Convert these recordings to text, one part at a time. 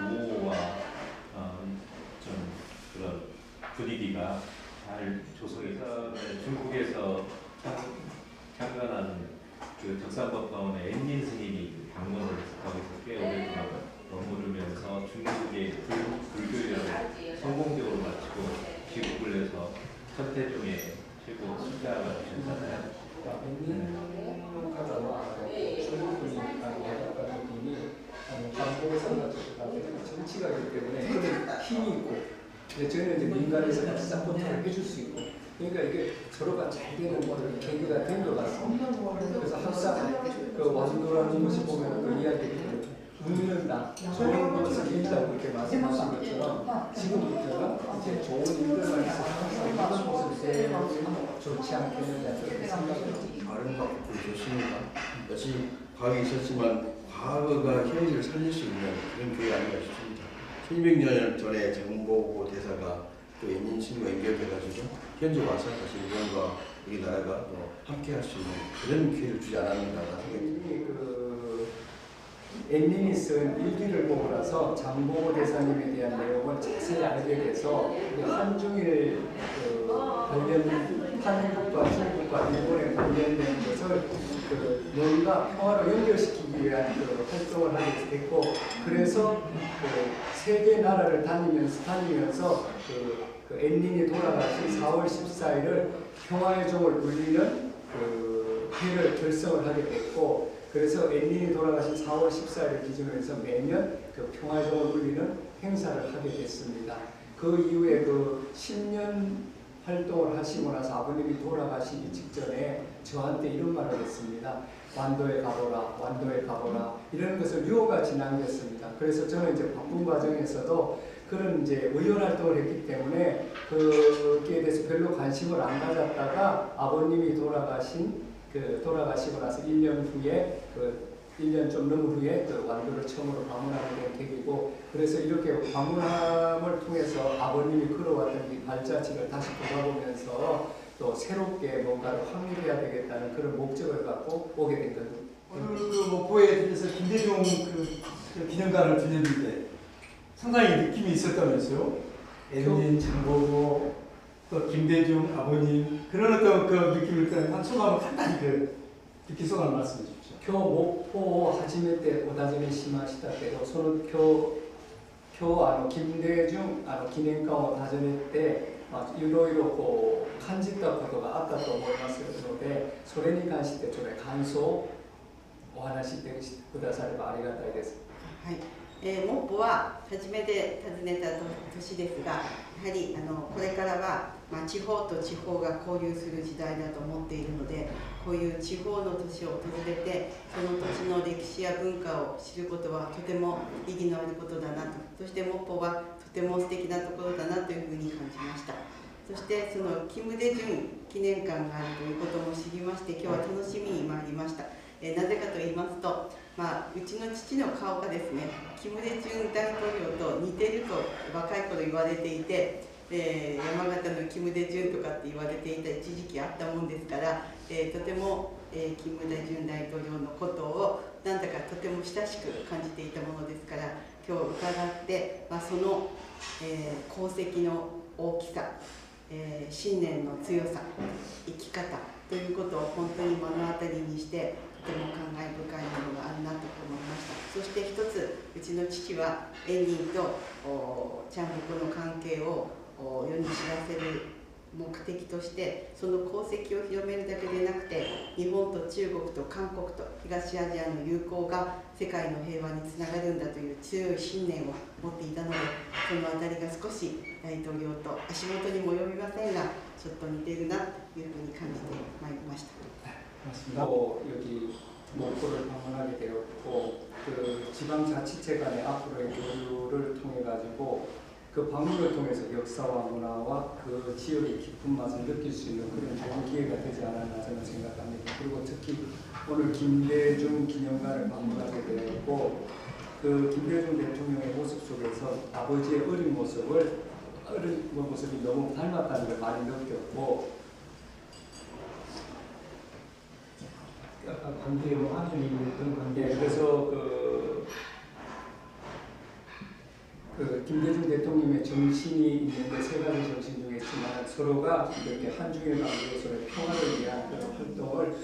우호와 어, 좀 그런 분위기가 잘 조성해서 네, 중국에서 참관한 그 적산법가원의 엠린 스님이 방문을 거기서 꽤 오랫동안 머무르면서 중국의 불, 불교를 성공적으로 마치고 귀국을 해서 천태종의 최고 수자가 되셨잖아요. 정치가 있기 때문에 그런 힘이 있고 근데 저는 이제 민간에서 같이 서포트를 해줄 수 있고 그러니까 이게 서로가 잘 되는 거를 계기가 된 것 같습니다. 그래서 항상 그 완도라는 것이 보면 그 이야기를 묻는다, 좋은 것을 읽다고 이렇게 말씀하신 것처럼 지금부터는 이제 좋은 일들만 있어 항상 것을 배우면 좋지 않겠느냐 그렇게 생각합니다. 아름답고 좋습니다. 역시 과거에 있었지만 과거가 현실을 살릴 수 있는 그런 교회 아닌가 싶습니다. 1200년 전에 정보고 대사가 또 연인신과 연결돼가지고 현재 와서 다시 일본과 우리나라가 또 함께 할 수 있는 그런 기회를 주지 않았는가 생각이. 이그 엠린이 쓴 일기를 보고 나서 장보고 대사님에 대한 내용을 자세히 알게 돼서 우리 한중일 그 관련 한국과 중국과 일본에 관련된 것을 그 뭔가 평화로 연결시키기 위한 그 활동을 하게 됐고 그래서 그 세계 나라를 다니면서 다니면서 그, 그 엠린이 돌아가신 4월 14일을 평화의 종을 울리는 그 회를 결성을 하게 됐고 그래서 엠린이 돌아가신 4월 14일을 기준으로 해서 매년 그 평화종을 울리는 행사를 하게 됐습니다. 그 이후에 그 10년 활동을 하시고 나서 아버님이 돌아가시기 직전에 저한테 이런 말을 했습니다. 완도에 가보라, 완도에 가보라 이런 것을 유혹같이 남겼습니다. 그래서 저는 이제 바쁜 과정에서도 그런 이제 의원 활동을 했기 때문에 그기에 대해서 별로 관심을 안 가졌다가 아버님이 돌아가신 그 돌아가시고 나서 1년 후에 그 1년 좀 넘은 후에 그 완도를 처음으로 방문하게 된 계기고 그래서 이렇게 방문함을 통해서 아버님이 걸어왔던 이 발자취를 다시 돌아보면서 또 새롭게 뭔가를 확립해야 되겠다는 그런 목적을 갖고 오게 된 겁니다. 오늘 그 목포에 들려서 김대중 그, 그 기념관을 들렸는데 상당히 느낌이 있었다면서요? 에드윈 장보고 또 김대중 아버님 그런 어떤 그 느낌을 그한 소감을 간단히 그 基礎がまず今日木工を初めてお尋ねしましたけどその今日今日あの金礼順あの記念館を訪ねて、まあ、いろいろこう感じたことがあったと思いますのでそれに関してちょっと感想をお話ししてくださればありがたいです。はいえー、木工は初めて訪ねた年ですがやはりあのこれからはまあ、地方と地方が交流する時代だと思っているので、こういう地方の都市を訪れて、その土地の歴史や文化を知ることはとても意義のあることだなと、そしてモッポはとても素敵なところだなというふうに感じました。そしてそのキム・デジュン記念館があるということも知りまして、今日は楽しみに参りました。えなぜかと言いますと、まあ、うちの父の顔がですね、キム・デジュン大統領と似ていると若い頃言われていて、えー山形のキム・デジュンとかって言われていた一時期あったもんですから、えーとても、えーキム・デジュン大統領のことをなんだかとても親しく感じていたものですから今日伺って、まあ、その、えー功績の大きさ、えー信念の強さ生き方ということを本当に目の当たりにしてとても感慨深いものがあるなと思いました。そして一つうちの父はエンニンとおチャングクの関係を世に知らせる目的としてその功績を広めるだけでなくて日本と中国と韓国と東アジアの友好が世界の平和につながるんだという強い信念を持っていたのでそのあたりが少し大統領と足元にも及びませんがちょっと似ているなというふうに感じてまいりました。 또 여기 목포를 방문하게 되었고 그 지방자치체 간의 앞으로의 교류를 통해 가지고 그 방문을 통해서 역사와 문화와 그 지역의 깊은 맛을 느낄 수 있는 그런 좋은 기회가 되지 않았나 저는 생각합니다. 그리고 특히 오늘 김대중 기념관을 방문하게 되었고 그 김대중 대통령의 모습 속에서 아버지의 어린 모습을 어린 모습이 너무 닮았다는 걸 많이 느꼈고 관계 뭐 한일 있던 관계 예, 그래서 그, 그 김대중 대통령의 정신이 있는데 세 가지 정신 중에 있지만 서로가 이렇게 한중일 관계로서의 평화를 위한 그런 활동을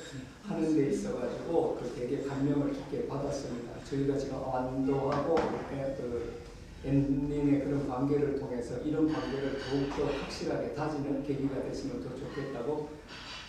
하는 데 있어가지고 그 되게 감명을 깊게 받았습니다. 저희가 지금 완도하고 예, 그 엔닝의 그런 관계를 통해서 이런 관계를 더욱더 확실하게 다지는 계기가 됐으면 더 좋겠다고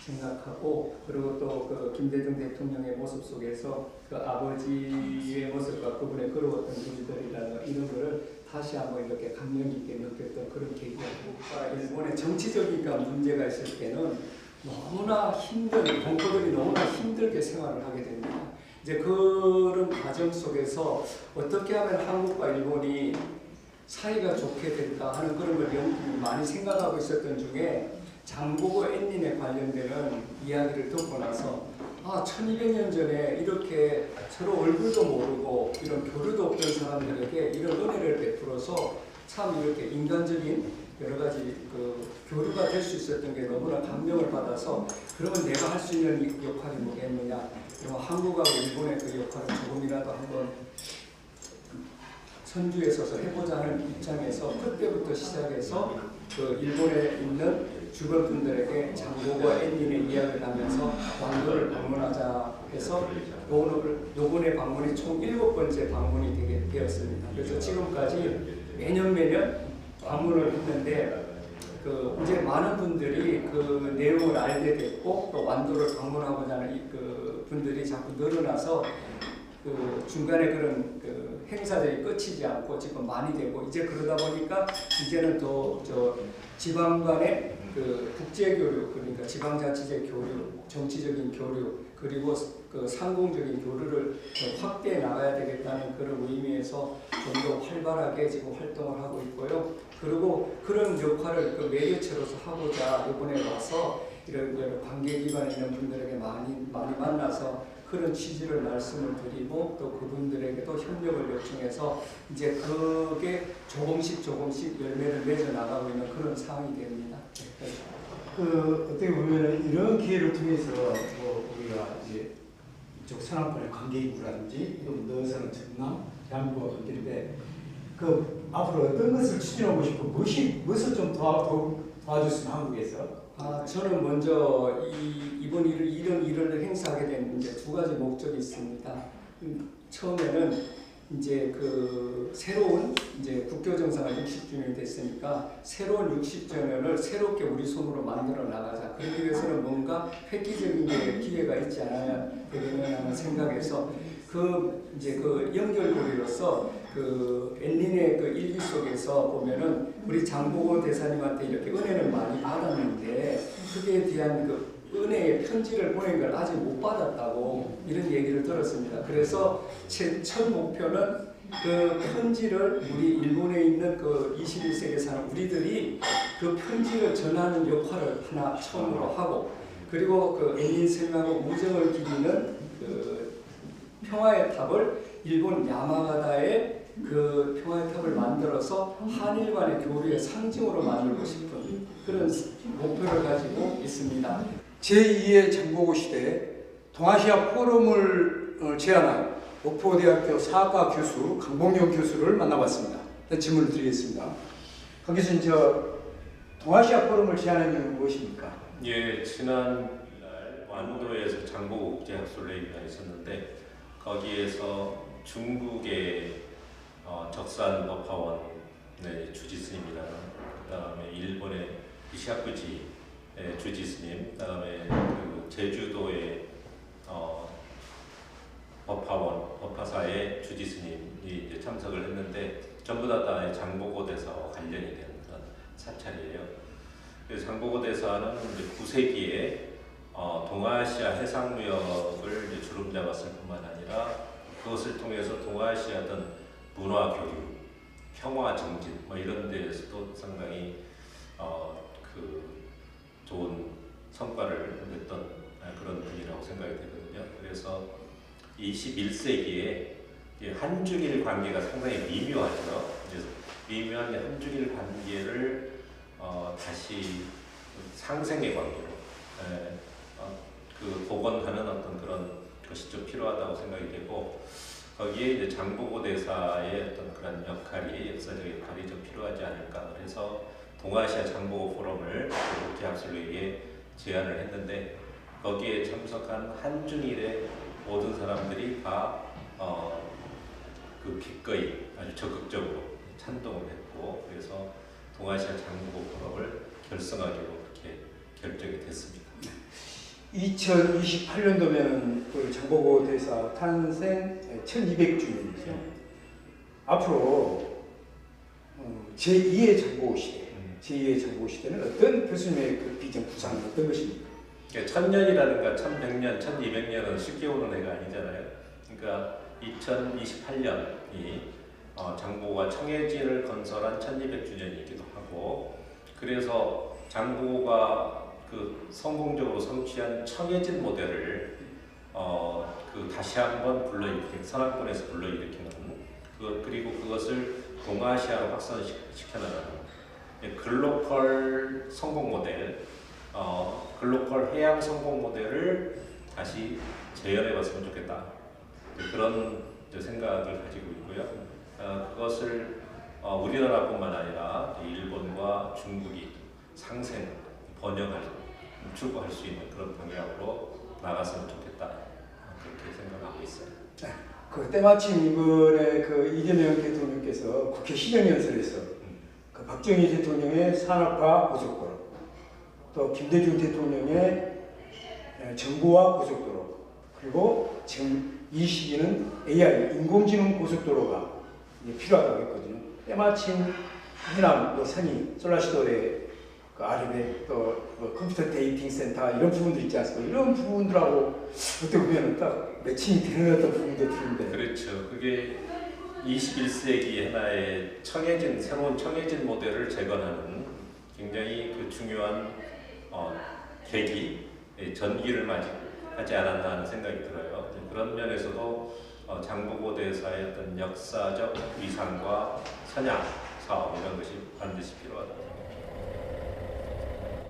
생각하고 그리고 또 그 김대중 대통령의 모습 속에서 그 아버지의 모습과 그분의 걸어왔던 길들이라는 이런 거를 다시 한번 이렇게 감명 깊게 느꼈던 그런 계기가 되고 일본의 정치적인 문제가 있을 때는 너무나 힘든 동포들이 너무나 힘들게 생활을 하게 됩니다. 이제 그런 과정 속에서 어떻게 하면 한국과 일본이 사이가 좋게 될까 하는 그런 걸 연- 많이 생각하고 있었던 중에 장보고 엔닌에 관련되는 이야기를 듣고 나서 아 1200년 전에 이렇게 서로 얼굴도 모르고 이런 교류도 없던 사람들에게 이런 은혜를 베풀어서 참 이렇게 인간적인 여러 가지 그 교류가 될 수 있었던 게 너무나 감명을 받아서 그러면 내가 할 수 있는 이 역할이 뭐겠느냐? 그러면 한국하고 일본의 그 역할을 조금이라도 한번 선두에 서서 해보자 하는 입장에서 그때부터 시작해서 그 일본에 있는 주변 분들에게 장고과 엔닌의 이야기를 하면서 왕도를 방문하자 해서 오늘 요번에 방문이 총 일곱 번째 방문이 되게 되었습니다. 그래서 지금까지 매년 매년 방문을 했는데 그 이제 많은 분들이 그 내용을 알게 됐고 또 완도를 방문하고자 하는 이- 그 분들이 자꾸 늘어나서 그 중간에 그런 그 행사들이 끝이지 않고 지금 많이 되고 이제 그러다 보니까 이제는 더저 지방 간의 그 국제 교류 그러니까 지방자치제 교류, 정치적인 교류 그리고 그 상공적인 교류를 더 확대해 나가야 되겠다는 그런 의미에서 좀 더 활발하게 지금 활동을 하고 있고요. 그리고 그런 역할을 그 매개체로서 하고자 이번에 와서 이런 관계기관에 있는 분들에게 많이 많이 만나서 그런 취지를 말씀을 드리고 또 그분들에게도 협력을 요청해서 이제 그게 조금씩 조금씩 열매를 맺어 나가고 있는 그런 상황이 됩니다. 그 어떻게 보면은 이런 기회를 통해서 뭐 우리가 이제 이쪽 서남권의 관계기구라든지 또 너서는 전남, 대한민국과 관계인데 그 앞으로 어떤 것을 추진하고 싶고 무엇이 무엇을 좀 도와 도, 도와줬으면 한국에서 아, 저는 먼저 이, 이번 일을 이런 일을 행사하게 된 이제 두 가지 목적이 있습니다. 음, 처음에는 이제 그 새로운 이제 국교 정상화 60주년이 됐으니까 새로운 60주년을 새롭게 우리 손으로 만들어 나가자. 그러기 위해서는 뭔가 획기적인 게 기회가 있지 않아야 되겠느냐는 생각에서 그 이제 그 연결고리로서 그 엔린의 그 속에서 보면은 우리 장보고 대사님한테 이렇게 은혜를 많이 받았는데 그에 대한 그 은혜의 편지를 보낸 걸 아직 못 받았다고 이런 얘기를 들었습니다. 그래서 제 첫 목표는 그 편지를 우리 일본에 있는 그 21세기에 사는 우리들이 그 편지를 전하는 역할을 하나 처음으로 하고 그리고 그 엔린 생하고 우정을 기리는 그 평화의 탑을 일본 야마가다에 그 평화의 탑을 만들어서 한일 간의 교류의 상징으로 만들고 싶은 그런 목표를 가지고 있습니다. 제2의 장보고 시대 동아시아 포럼을 어, 제안한 목포대학교 사학과 교수 강봉영 교수를 만나봤습니다. 질문을 드리겠습니다. 강 교수님, 저 동아시아 포럼을 제안한 이유는 무엇입니까? 예, 지난 날 완도에서 장보 국제학술회의가 있었는데 거기에서 중국의 어, 적산 법화원 네, 주지스님이라는 그다음에 일본의 이샤쿠지 예, 주지스님, 그다음에 그 제주도의 어, 법화원 법화사의 주지스님이 이제 참석을 했는데 전부 다 다 장보고 대사와 관련이 되는 그런 사찰이에요. 그래서 장보고 대사는 이제 9세기에 어, 동아시아 해상무역을 주름 잡았을 뿐만 아니라 그것을 통해서 동아시아 어떤 문화 교류, 평화 정진 뭐 이런 데에서도 상당히 어, 그 좋은 성과를 냈던 아, 그런 분이라고 생각이 되거든요. 그래서 21세기에 한중일 관계가 상당히 미묘하죠. 그래서 미묘한 이 한중일 관계를 어, 다시 상생의 관계로 에, 어, 그 복원하는 어떤 그런 것이 좀 필요하다고 생각이 되고 거기에 이제 장보고 대사의 어떤 그런 역할이 역사적 역할이 좀 필요하지 않을까 그래서 동아시아 장보고 포럼을 국제학술회의에 제안을 했는데 거기에 참석한 한중일의 모든 사람들이 다 어, 그 기꺼이 아주 적극적으로 찬동을 했고 그래서 동아시아 장보고 포럼을 결성하기로 그렇게 결정이 됐습니다. 2028년도면 그 장보고 대사 탄생 1200주년이죠. 앞으로 어, 제2의 장보고 시대, 음. 제2의 장보고 시대는 어떤 교수님의 그 비전 구상은 어떤 것입니까? 그러니까 천년이라든가 천백년, 천이백년은 쉽게 오는 해가 아니잖아요. 그러니까 2028년이 어, 장보고가 청해진을 건설한 1200주년이기도 하고 그래서 장보고가 그 성공적으로 성취한 청해진 모델을 어, 그 다시 한번 불러일으킨 선악권에서 불러일으키는 그 그리고 그것을 동아시아로 확산시켜 나가는 글로컬 성공 모델 어, 글로컬 해양 성공 모델을 다시 재현해 봤으면 좋겠다. 그런 생각을 가지고 있고요. 어, 그것을 어, 우리나라뿐만 아니라 일본과 중국이 상생, 번영할, 추구할 수 있는 그런 방향으로 나갔으면 좋겠다. 어, 그렇게 생각하고 있어요. 그 때마침 이번에 그 이재명 대통령께서 국회 시정연설에서 그 박정희 대통령의 산업화 고속도로, 또 김대중 대통령의 에, 정보화 고속도로, 그리고 지금 이 시기는 AI 인공지능 고속도로가 필요하다고 했거든요. 때마침 해남 그 산이 솔라시도의 그 아르베 또뭐 컴퓨터 데이팅 센터 이런 부분들 있지 않습니까? 이런 부분들하고 어떻게 보면 딱 매칭이 되는 부분도 드는데 그렇죠. 그게 21세기 하나의 청해진 새로운 청해진 모델을 재건하는 굉장히 그 중요한 어, 계기, 예, 전기를 맞이하지 않았나 하는 생각이 들어요. 그런 면에서도 어, 장보고 대사의 어떤 역사적 위상과 선양 사업 이런 것이 반드시 필요하다.